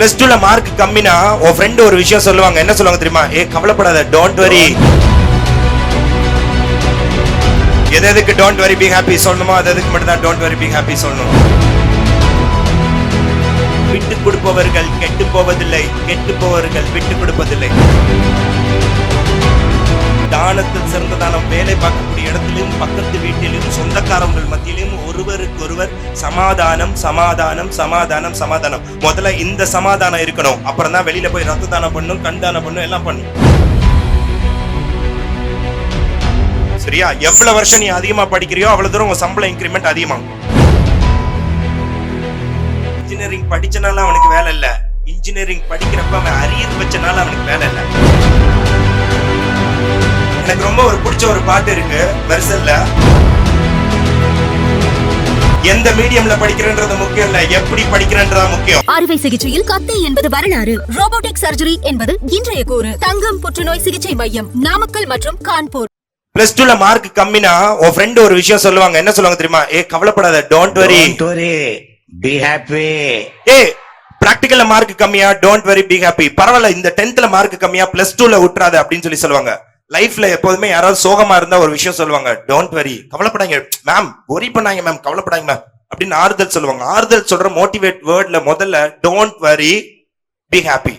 Plus டூல mark கம்மினா உன் ஃப்ரெண்ட் ஒரு விஷயம் சொல்லுவாங்க. என்ன சொல்லுவாங்க தெரியுமா? ஏ கவலைப்படாத டோன்ட் வரி எது எதுக்கு டோன்ட் வரி பி ஹாப்பி சொல்லணுமோ அது எதுக்கு மட்டும் தான் டோன்ட் வரி பி ஹாப்பி சொல்லணும். விட்டு கொடுப்பவர்கள் கெட்டு போவதில்லை கெட்டு போவர்கள் விட்டு கொடுப்பதில்லை. தானத்தில் சிறந்ததான வேலை பார்க்கக்கூடிய இடத்திலும் பக்கத்து வீட்டிலும் சொந்தக்காரங்கள் மத்தியிலும் ஒருவருக்கொருவர் சமாதானம் சமாதானம் சமாதானம் சமாதானம். முதல்ல இந்த சமாதானம் இருக்கணும். அப்புறம் தான் வெளியில போய் ரத்த தானம் பண்ணும் கண் தானம் பண்ணும் எல்லாம் பண்ணும். சரியா? எவ்வளவு வருஷம் நீ அதிகமா படிக்கிறியோ அவ்வளவு தூரம் உங்க சம்பளம் இன்க்ரிமெண்ட் அதிகமாகும். இன்ஜினியரிங் படிச்சனால அவனுக்கு வேலை இல்ல. இன்ஜினியரிங் படிக்கிறப்ப அவன் அரியர் வச்சனால அவனுக்கு வேலை இல்ல. எனக்கு ரொம்ப ஒரு பிடிச்ச ஒரு பாட்டு இருக்கு. மெர்சல்ல. எந்த மீடியம்ல படிக்கிறன்றது முக்கியம் இல்ல. எப்படி படிக்கிறன்றதா முக்கியம். அறுவை சிகிச்சையில் கத்தை என்பது வரலாறு. ரோபோட்டிக் சர்ஜரி என்பது இன்றைய கூறு. தங்கம் புற்றுநோய் சிகிச்சை மையம் நாமக்கல் மற்றும் கான்பூர். பிளஸ் டூல மார்க் கம்மினா உன் ஃப்ரெண்ட் ஒரு விஷயம் சொல்லுவாங்க. என்ன சொல்லுவாங்க தெரியுமா? ஏ கவலைப்படாத டோன்ட் வரி Don't worry. Be happy. ஏ பிராக்டிக்கல்ல மார்க் கம்மியா டோன்ட் வெரி பி ஹாப்பி பரவாயில்ல இந்த டென்த்ல மார்க் கம்மியா பிளஸ் டூல விட்டுறாத அப்படின்னு சொல்லி சொல்லுவாங்க. லைஃப்ல எப்போதுமே யாராவது சோகமா இருந்தா ஒரு விஷயம் சொல்லுவாங்க டோன்ட் வெரி கவலைப்படாங்க மேம் ஒரி பண்ணாங்க மேம் கவலைப்படாங்க மேம் அப்படின்னு ஆறுதல் சொல்லுவாங்க. ஆறுதல் சொல்ற மோட்டிவேட் வேர்ட்ல முதல்ல don't worry be happy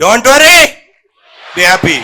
don't worry be happy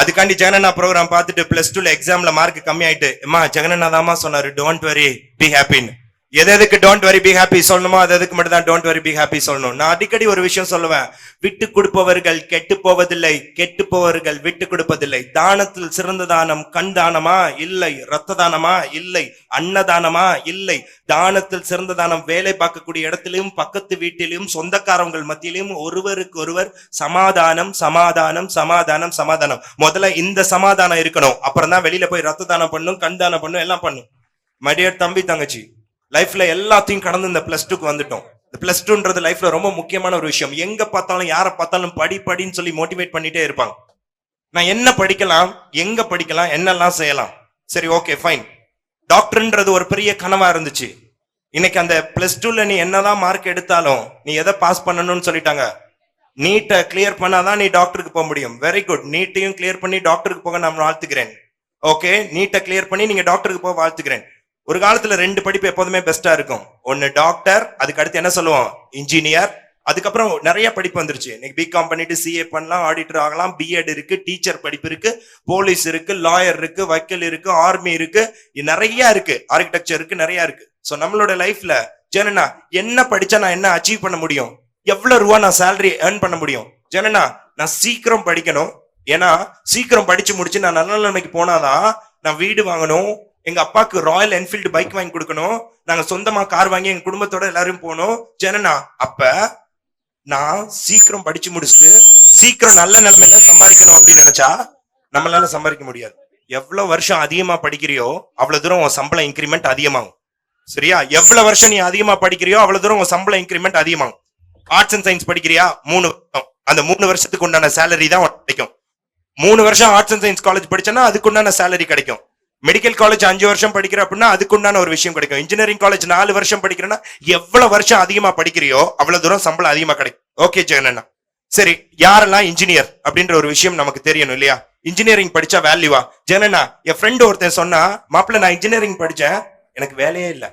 அதுக்காண்டி ஜெகனண்ணா ப்ரோக்ராம் பார்த்துட்டு பிளஸ் டூல எக்ஸாம்ல மார்க் கம்மி ஆயிட்டு அம்மா ஜெகனண்ணா தாமா சொன்னாரு. டோன்ட் வரி பி ஹாப்பின்னு எது எதுக்கு டோன்ட் வெரி பி ஹாப்பி சொல்லணுமோ அது எதுக்கு மட்டும் தான் டோன்ட் வெரி பி ஹாப்பி சொல்லணும். நான் அடிக்கடி ஒரு விஷயம் சொல்லுவேன். விட்டு கொடுப்பவர்கள் கெட்டு போவதில்லை கெட்டு போவர்கள் விட்டு கொடுப்பதில்லை. தானத்தில் சிறந்த தானம் கண் தானமா? இல்லை. ரத்த தானமா? இல்லை. அன்னதானமா இல்லை. தானத்தில் சிறந்த தானம் வேலை பார்க்கக்கூடிய இடத்திலும் பக்கத்து வீட்டிலும் சொந்தக்காரவங்கள் மத்தியிலும் ஒருவருக்கு ஒருவர் சமாதானம் சமாதானம் சமாதானம் சமாதானம். முதல்ல இந்த சமாதானம் இருக்கணும். அப்புறம் தான் வெளியில போய் ரத்த தானம் பண்ணும் கண் தானம் பண்ணும் எல்லாம் பண்ணும். மடியர் தம்பி தங்கச்சி லைஃப்ல எல்லாத்தையும் கடந்து இந்த பிளஸ் டூக்கு வந்துட்டோம். இந்த பிளஸ் டூன்றது லைஃப்ல ரொம்ப முக்கியமான ஒரு விஷயம். எங்க பார்த்தாலும் யாரை பார்த்தாலும் படி படின்னு சொல்லி மோட்டிவேட் பண்ணிட்டே இருப்பாங்க. நான் என்ன படிக்கலாம் எங்க படிக்கலாம் என்னெல்லாம் செய்யலாம்? சரி ஓகே ஃபைன் டாக்டர்ன்றது ஒரு பெரிய கனவா இருந்துச்சு. இன்னைக்கு அந்த பிளஸ் டூல நீ என்னதான் மார்க் எடுத்தாலும் நீ எதை பாஸ் பண்ணணும்னு சொல்லிட்டாங்க. நீட்டை கிளியர் பண்ணாதான் நீ டாக்டருக்கு போக முடியும். வெரி குட் நீட்டையும் கிளியர் பண்ணி டாக்டருக்கு போக நான் வாழ்த்துக்கிறேன். ஓகே நீட்டை கிளியர் பண்ணி நீங்க டாக்டருக்கு போக வாழ்த்துக்கிறேன். ஒரு காலத்துல ரெண்டு படிப்பு எப்போதுமே பெஸ்டா இருக்கும். ஒன்னு டாக்டர் அதுக்கு அடுத்து என்ன சொல்லுவோம்? இன்ஜினியர் அதுக்கப்புறம் நிறைய படிப்பு வந்துருச்சு. இன்னைக்கு பிகாம் பண்ணிட்டு சிஏ பண்ணலாம் ஆடிட்டர் ஆகலாம் பிஎட் இருக்கு டீச்சர் படிப்பு இருக்கு போலீஸ் இருக்கு லாயர் இருக்கு வக்கீல் இருக்கு ஆர்மி இருக்கு. இது நிறைய இருக்கு. ஆர்கிடெக்சர் இருக்கு நிறைய இருக்கு. ஸோ நம்மளோட லைஃப்ல ஜனனா என்ன படிச்சா நான் என்ன அச்சீவ் பண்ண முடியும்? எவ்வளவு ரூபா நான் சேலரி ஏர்ன் பண்ண முடியும்? ஜனனா நான் சீக்கிரம் படிக்கணும். ஏன்னா சீக்கிரம் படிச்சு முடிச்சு நான் நல்ல நிலைமைக்கு போனாதான் நான் வீடு வாங்கணும் எங்க அப்பாவுக்கு ராயல் என்ஃபீல்டு பைக் வாங்கி கொடுக்கணும். நாங்க சொந்தமா கார் வாங்கி எங்க குடும்பத்தோட எல்லாரும் போகணும் ஜனனா அப்ப நான் சீக்கிரம் படிச்சு முடிச்சுட்டு சீக்கிரம் நல்ல நிலைமையில சம்பாதிக்கணும் அப்படின்னு நினைச்சா நம்மளால சம்பாதிக்க முடியாது. எவ்வளவு வருஷம் அதிகமா படிக்கிறியோ அவ்வளவு தூரம் உன் சம்பளம் இன்க்ரிமெண்ட் அதிகமாகும். சரியா? எவ்வளவு வருஷம் நீ அதிகமா படிக்கிறியோ அவ்வளவு தூரம் உன் சம்பளம் இன்க்ரிமெண்ட் அதிகமாகும். ஆர்ட்ஸ் அண்ட் சயின்ஸ் படிக்கிறியா? மூணு வருஷம் அந்த மூணு வருஷத்துக்கு உண்டான சேலரி தான் கிடைக்கும். மூணு வருஷம் ஆர்ட்ஸ் அண்ட் சயின்ஸ் காலேஜ் படிச்சேன்னா அதுக்கு உண்டான சேலரி கிடைக்கும். மெடிக்கல் காலேஜ் அஞ்சு வருஷம் படிக்கிற அப்படின்னா அதுக்குண்டான ஒரு விஷயம் கிடைக்கும். இன்ஜினியரிங் காலேஜ் நாலு வருஷம் படிக்கிறேன்னா எவ்வளவு வருஷம் அதிகமா படிக்கிறியோ அவ்வளவு தூரம் சம்பளம் அதிகமா கிடைக்கும். ஓகே ஜெகனண்ணா சரி யாரெல்லாம் இன்ஜினியர் அப்படின்ற ஒரு விஷயம் நமக்கு தெரியணும் இல்லையா? இன்ஜினியரிங் படிச்சா வேல்யூவா ஜெகனண்ணா என் ஃப்ரெண்ட் ஒருத்தன் சொன்னா மாப்பிள்ள நான் இன்ஜினியரிங் படிச்சேன். எனக்கு வேலையே இல்லை.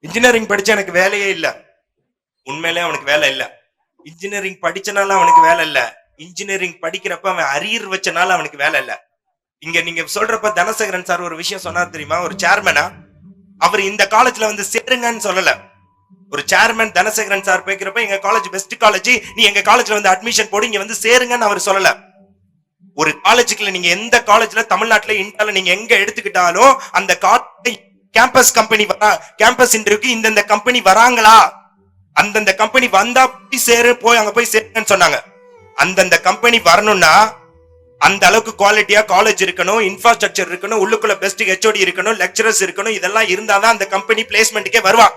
இன்ஜினியரிங் படிச்சா எனக்கு வேலையே இல்லை. உண்மையிலே அவனுக்கு வேலை இல்லை. இன்ஜினியரிங் படிச்சனால அவனுக்கு வேலை இல்லை. இன்ஜினியரிங் படிக்கிறப்ப அவன் அரியர் வச்சனால அவனுக்கு வேலை இல்லை. இங்க நீங்க சொல்றப்ப தனசேகரன் சார் ஒரு விஷயம் சொன்னார் தெரியுமா? ஒரு சேர்மனா அவர் இந்த காலேஜ்ல வந்து சேருங்கன்னு சொல்லல. ஒரு சேர்மன் தனசேகரன் சார் பேக்கிறப்ப எங்க காலேஜ் பெஸ்ட் காலேஜ் நீ எங்க காலேஜ்ல வந்து அட்மிஷன் போடு இங்க வந்து சேருங்கன்னு அவர் சொல்லல. ஒரு காலேஜுக்குள்ள நீங்க எந்த காலேஜ்ல தமிழ்நாட்டுல இந்தியால நீங்க எங்க எடுத்துக்கிட்டாலும் அந்த காலேஜ் கேம்பஸ் கம்பெனி வரா கேம்பஸ் இன்டர்வியூக்கு இந்தந்த கம்பெனி வராங்களா? அந்தந்த கம்பெனி வந்தா போய் சேரு போய் அங்க போய் சேருங்கன்னு சொன்னாங்க. அந்தந்த கம்பெனி வரணும்னா அந்த அளவுக்கு குவாலிட்டியா காலேஜ் இருக்கணும் இன்ஃப்ராஸ்ட்ரக்சர் இருக்கணும் உள்ளுக்குள்ள பெஸ்ட் ஹெச்ஓடி இருக்கணும் லெக்சரர்ஸ் இருக்கணும் இதெல்லாம் இருந்தாதான் அந்த கம்பெனி பிளேஸ்மெண்ட்டுக்கே வருவா.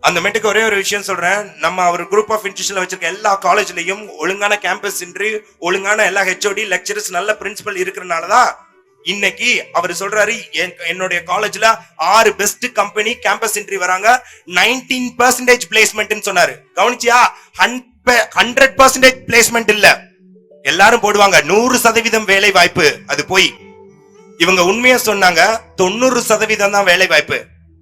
அந்த மெட்டுக்கு ஒரே ஒரு விஷயம் சொல்றேன். நம்ம அவர் குரூப் ஆஃப் இன்ஸ்டியூஷன்ல வச்சிருக்க எல்லா காலேஜ்லயும் ஒழுங்கான கேம்பஸ் இன்றி ஒழுங்கான எல்லா ஹெச்ஓடி லெக்சரர்ஸ் நல்ல பிரின்சிபல் இருக்கிறனாலதான் இன்னைக்கு அவர் சொல்றாரு என்- என்னுடைய காலேஜ்ல ஆறு பெஸ்ட் கம்பெனி கேம்பஸ் இன்ட்ரி வராங்க. நைன்டீன் பர்சன்டேஜ் பிளேஸ்மெண்ட் சொன்னாரு. கவனிச்சியா? ஹண்ட்ரட் பர்சன்டேஜ் பிளேஸ்மெண்ட் இல்லை. எல்லாரும் போடுவாங்க. நூறு சதவீதம் வேலை வாய்ப்பு அது போய் இவங்க உண்மையா சொன்னாங்க தொண்ணூறு சதவீதம் தான் வேலை வாய்ப்பு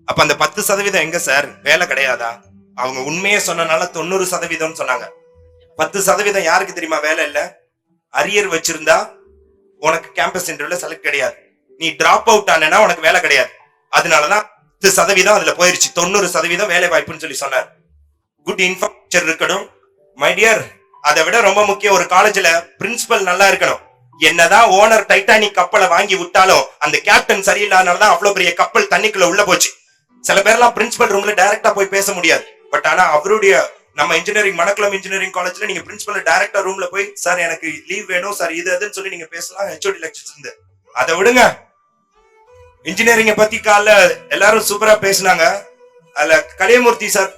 அப்ப அந்த பத்து சதவீதம் எங்க சார்? வேலை கிடையாதா? அவங்க உண்மையே சொன்னனால தொண்ணூறு சதவீதம் சொன்னாங்க. பத்து சதவீதம் யாருக்கு தெரியுமா வேலை இல்ல? அரியர் வச்சிருந்தா உனக்கு கேம்பஸ் இன்டர்வியூல செலக்ட் கிடையாது. நீ டிராப் அவுட் ஆனா உனக்கு வேலை கிடையாது. அதனாலதான் பத்து சதவீதம் அதுல போயிருச்சு. தொண்ணூறு சதவீதம் வேலை வாய்ப்புன்னு சொல்லி சொன்னார். குட் இன்ஃபர்மேஷன் இருக்கணும். மை டியர் அதை விட ரொம்ப முக்கியம் ஒரு காலேஜ்ல பிரின்சிபல் நல்லா இருக்கணும். என்னதான் ஓனர் டைட்டானிக் கப்பலை வாங்கி விட்டாலும் அந்த கேப்டன் சரியில்லாதனால தான் அவ்வளவு பெரிய கப்பல் தண்ணிக்குள்ள உள்ள போச்சு. சில பேர்லாம் பிரின்சிபல் ரூம்ல டைரக்டா போய் பேச முடியாது. பட் ஆனா அவருடைய நம்ம இன்ஜினியரிங் மணக்குளம் இன்ஜினியரிங் காலேஜ்ல நீங்க பிரின்சிபல் டைரக்டா ரூம்ல போய் சார் எனக்கு லீவ் வேணும் சார் இது அதுன்னு சொல்லி நீங்க பேசலாம் ஹெச்ஓடி லெக்சர்ஸ் இருந்து. அதை விடுங்க. இன்ஜினியரிங்க பத்தி காலைல எல்லாரும் சூப்பரா பேசுனாங்க. அதுல கலியமூர்த்தி சார்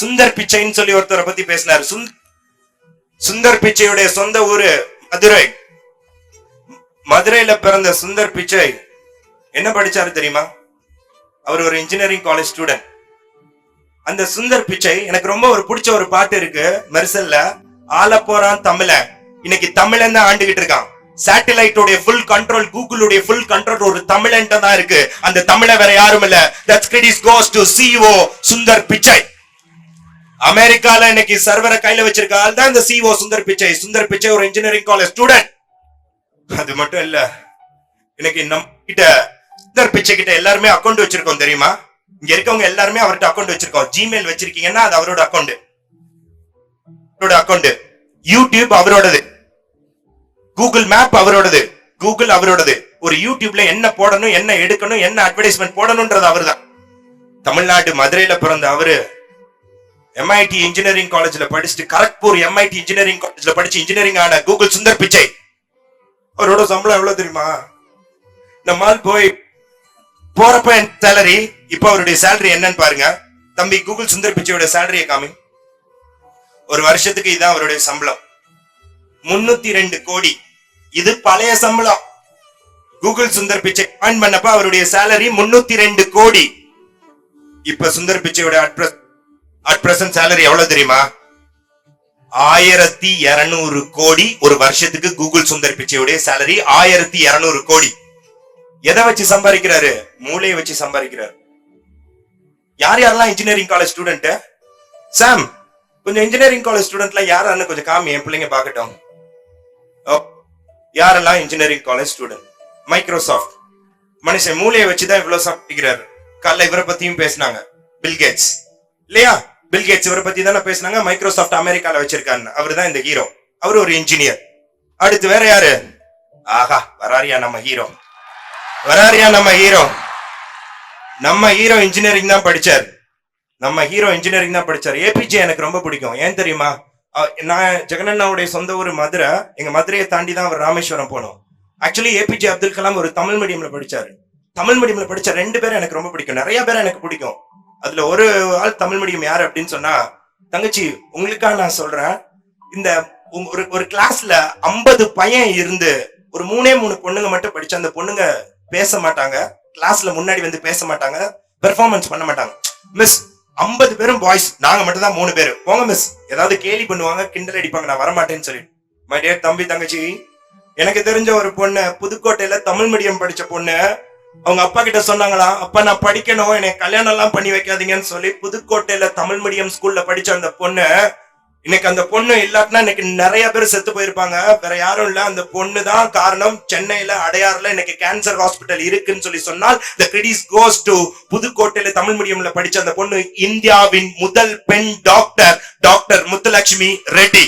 சுந்தர் பிச்சைன்னு சொல்லி ஒருத்தரை பத்தி பேசினார். சுந்தர் பிச்சையுடைய சொந்த ஊரு மதுரை. மதுரையில பிறந்த சுந்தர் பிச்சை என்ன படிச்சாரு தெரியுமா? அவர் ஒரு இன்ஜினியரிங் காலேஜ் ஸ்டூடெண்ட் அந்த சுந்தர் பிச்சை எனக்கு ரொம்ப ஒரு பிடிச்ச ஒரு பாட்டு இருக்கு. மெர்சல்ல ஆள போறான் தமிழன் இன்னைக்கு தமிழன் தான் ஆண்டுகிட்டு இருக்கான். சேட்டலைட்டோடைய ஃபுல் கண்ட்ரோல் கூகுளுடைய ஃபுல் கண்ட்ரோல் ஒரு தமிழன் தான் இருக்கு. அந்த தமிழ வேற யாரும் இல்ல. That's credits goes to CEO Sundar Pichai. அமெரிக்கால இன்னைக்கு சர்வரை கையில வச்சிருக்க ஆள் தான் இந்த சிஓ சுந்தர் பிச்சை. சுந்தர் பிச்சை ஒரு இன்ஜினியரிங் காலேஜ் ஸ்டூடெண்ட் அது மட்டும் இல்ல இன்னைக்கு நம்ம கிட்ட சுந்தர் பிச்சை கிட்ட எல்லாருமே அக்கௌண்ட் வச்சிருக்கோம் தெரியுமா? இங்க இருக்கவங்க எல்லாருமே அவர்கிட்ட அக்கௌண்ட் வச்சிருக்கோம். ஜிமெயில் வச்சிருக்கீங்கன்னா அது அவரோட அக்கௌண்ட் அவரோட அக்கௌண்ட் யூடியூப் அவரோடது. கூகுள் மேப் அவரோடது. கூகுள் அவரோடது. ஒரு யூடியூப்ல என்ன போடணும் என்ன எடுக்கணும் என்ன அட்வர்டைஸ்மெண்ட் போடணும்ன்றது அவர்தான். தமிழ்நாட்டு மதுரையில பிறந்த அவரு எம்ஐடி இன்ஜினியரிங் காலேஜ்ல படிச்சுட்டு கரக்பூர் எம்ஐடி இன்ஜினியரிங் காலேஜ்ல படிச்சு இன்ஜினியரிங் ஆன கூகுள் சுந்தர் பிச்சை. அவரோட சம்பளம் எவ்வளவு தெரியுமா? நம்மால் போய் போறப்ப என் சேலரி இப்ப அவருடைய சேலரி என்னன்னு பாருங்க. தம்பி கூகுள் சுந்தர் பிச்சையோட சேலரியை காமி. ஒரு வருஷத்துக்கு இதுதான் அவருடைய சம்பளம். முன்னூத்தி ரெண்டு கோடி. இது பழைய சம்பளம். கூகுள் சுந்தர் பிச்சை ஜாயின் பண்ணப்ப அவருடைய சேலரி முன்னூத்தி ரெண்டு கோடி. இப்ப சுந்தர் பிச்சையோட அட்ரஸ் அட் பிரசன்ட் சேலரி எவ்வளவு தெரியுமா? ஆயிரத்தி இருநூறு கோடி ஒரு வருஷத்துக்கு கூகுள் சுந்தர் பிச்சையுடைய சேலரி ஆயிரத்தி இருநூறு கோடி. எதை வச்சு சம்பாதிக்கிறாரு? மூளையை வச்சு சம்பாதிக்கிறாரு. யார் யாரெல்லாம் இன்ஜினியரிங் காலேஜ் ஸ்டூடெண்ட் சாம் கொஞ்சம் இன்ஜினியரிங் காலேஜ் ஸ்டூடெண்ட்லாம் யாரான்னு கொஞ்சம் காமி என் பிள்ளைங்க பார்க்கட்டும். ஓ, யாரெல்லாம் இன்ஜினியரிங் காலேஜ் ஸ்டூடெண்ட் மைக்ரோசாஃப்ட் மனுஷன் மூளையை வச்சுதான் இவ்வளவு சாப்பிட்டுக்கிறாரு காலைல இவரை பத்தியும் பேசினாங்க. பில்கேட்ஸ் இல்லையா? பில்கேட்ஸ் இவரை பத்தி தானே பேசினாங்க மைக்ரோசாஃப்ட் அமெரிக்கால வச்சிருக்காரு அவர் தான் இந்த ஹீரோ அவர் ஒரு இன்ஜினியர் அடுத்து வேற யாரு? ஆஹா வராரியா நம்ம ஹீரோ வராரியா நம்ம ஹீரோ நம்ம ஹீரோ இன்ஜினியரிங் தான் படிச்சார். நம்ம ஹீரோ இன்ஜினியரிங் தான் படிச்சார். ஏபிஜே எனக்கு ரொம்ப பிடிக்கும். ஏன் தெரியுமா? நான் ஜெகனண்ணாவுடைய சொந்த ஊர் மதுரை. எங்க மதுரையை தாண்டி தான் அவர் ராமேஸ்வரம் போனோம். ஆக்சுவலி ஏபிஜே அப்துல் கலாம் ஒரு தமிழ் மீடியம்ல படிச்சாரு. தமிழ் மீடியம்ல படிச்ச ரெண்டு பேரும் எனக்கு ரொம்ப பிடிக்கும். நிறைய பேர் எனக்கு பிடிக்கும். அதுல ஒரு ஆள் தமிழ் மீடியம் யாரு அப்படின்னு சொன்னா தங்கச்சி உங்களுக்காக நான் சொல்றேன்? இந்த ஒரு ஒரு கிளாஸ்ல ஐம்பது பையன் இருந்து ஒரு மூணே மூணு பொண்ணுங்க மட்டும் படிச்ச அந்த பொண்ணுங்க பேச மாட்டாங்க. கிளாஸ்ல முன்னாடி வந்து பேச மாட்டாங்க. பெர்ஃபார்மன்ஸ் பண்ண மாட்டாங்க. மிஸ் ஐம்பது பேரும் பாய்ஸ் நாங்க மட்டும் தான் மூணு பேர். போங்க மிஸ் ஏதாவது கேலி பண்ணுவாங்க கிண்டல் அடிப்பாங்க நான் வரமாட்டேன்னு சொல்லி. மை டியர் தம்பி தங்கச்சி எனக்கு தெரிஞ்ச ஒரு பொண்ணு புதுக்கோட்டையில தமிழ் மீடியம் படிச்ச பொண்ணு அவங்க அப்பா கிட்ட சொன்னாங்களா அப்பா நான் படிக்கணும் என்னை கல்யாணம் எல்லாம் பண்ணி வைக்காதீங்கன்னு சொல்லி புதுக்கோட்டையில தமிழ் மீடியம் ஸ்கூல்ல படிச்ச அந்த பொண்ணு இன்னைக்கு அந்த பொண்ணு இல்லாட்டினா இன்னைக்கு நிறைய பேர் செத்து போயிருப்பாங்க. வேற யாரும் இல்ல. அந்த பொண்ணு தான் காரணம். சென்னையில அடையாறுல இன்னைக்கு கேன்சர் ஹாஸ்பிட்டல் இருக்குன்னு சொல்லி சொன்னால் த credit கோஸ் டு புதுக்கோட்டையில தமிழ் மீடியம்ல படிச்ச அந்த பொண்ணு இந்தியாவின் முதல் பெண் doctor doctor Muthulakshmi Reddy.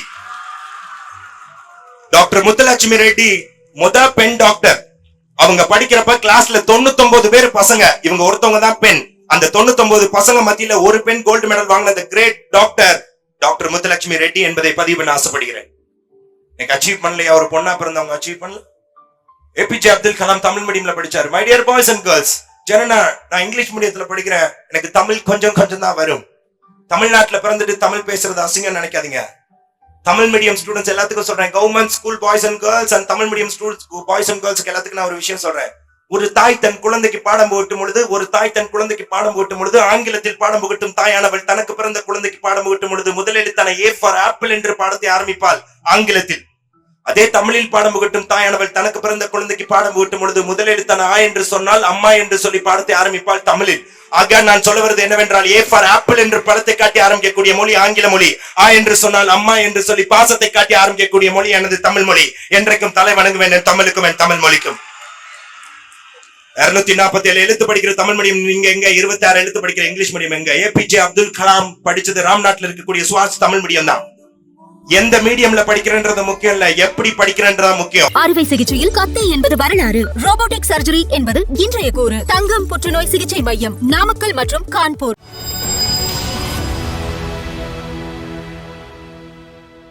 Doctor Muthulakshmi Reddy முத பெண் டாக்டர் அவங்க படிக்கிறப்ப கிளாஸ்ல 99 பேர் பசங்க. இவங்க ஒருத்தவங்க தான் பெண். அந்த 99 பசங்க மத்தியில ஒரு பெண் கோல்டு மெடல் வாங்கின அந்த great doctor doctor Muthulakshmi Reddy என்பதை பதிவு பண்ண ஆசைப்படுகிறேன். எனக்கு அச்சீவ் பண்ணலையா? ஒரு பொண்ணா பிறந்தவங்க அச்சீவ் பண்ணல. ஏபிஜே அப்துல் கலாம் தமிழ் மீடியம்ல படிச்சாரு. My dear boys and girls Janana நான் இங்கிலீஷ் மீடியத்துல படிக்கிறேன். எனக்கு தமிழ் கொஞ்சம் கொஞ்சம் தான் வரும். தமிழ்நாட்டுல பிறந்துட்டு தமிழ் பேசுறது அசிங்கம் நினைக்காதீங்க. தமிழ் மீடியம் ஸ்டூடெண்ட்ஸ் எல்லாத்துக்கும் சொல்றேன். Government school boys and girls and Tamil medium students boys and கேர்ள்ஸ்க்கு எல்லாத்துக்கும் நான் ஒரு விஷயம் சொல்றேன். ஒரு தாய் தன் குழந்தைக்கு பாடம் புகட்டும் பொழுது ஒரு தாய் தன் குழந்தைக்கு பாடம் புகட்டும் பொழுது ஆங்கிலத்தில் பாடம் புகட்டும் தாயானவள் தனக்கு பிறந்த குழந்தைக்கு பாடம் புகட்டும் பொழுது முதலெழுத்தான ஏ ஃபார் ஆப்பிள் என்று பாடத்தை ஆரம்பிப்பாள் ஆங்கிலத்தில். அதே தமிழில் பாடம் புகட்டும் தாயானவள் தனக்கு பிறந்த குழந்தைக்கு பாடம் புகட்டும் பொழுது முதலெழுத்தான ஆ என்று சொன்னால் அம்மா என்று சொல்லி பாடத்தை ஆரம்பிப்பாள் தமிழில். ஆக நான் சொல்ல என்னவென்றால் ஏ ஃபார் ஆப்பிள் என்று படத்தை காட்டி ஆரம்பிக்கக்கூடிய மொழி ஆங்கில மொழி. ஆ என்று சொன்னால் அம்மா என்று சொல்லி பாசத்தை காட்டி ஆரம்பிக்கக்கூடிய மொழி எனது தமிழ் மொழி. என்றைக்கும் தலை வணங்குவேன் என் தமிழுக்கும் என் தமிழ் மொழிக்கும். இருநூத்தி நாற்பத்தி ஏழு எழுத்து படிக்கிற தமிழ் மீடியம் நீங்க எங்க இருபத்தி ஆறு எழுத்து படிக்கிற இங்கிலீஷ் மீடியம் எங்க? ஏபிஜே அப்துல் கலாம் படிச்சது ராம்நாட்டில் இருக்கக்கூடிய சுவாஸ் தமிழ் மீடியம் தான். எந்த மீடியம்ல படிக்கிறன்றது முக்கியம் இல்ல. எப்படி படிக்கிறன்றதா முக்கியம். அறுவை சிகிச்சையில் கத்தை என்பது வரலாறு. ரோபோட்டிக் சர்ஜரி என்பது இன்றைய கூறு. தங்கம் புற்றுநோய் சிகிச்சை மையம் நாமக்கல் மற்றும் கான்பூர்.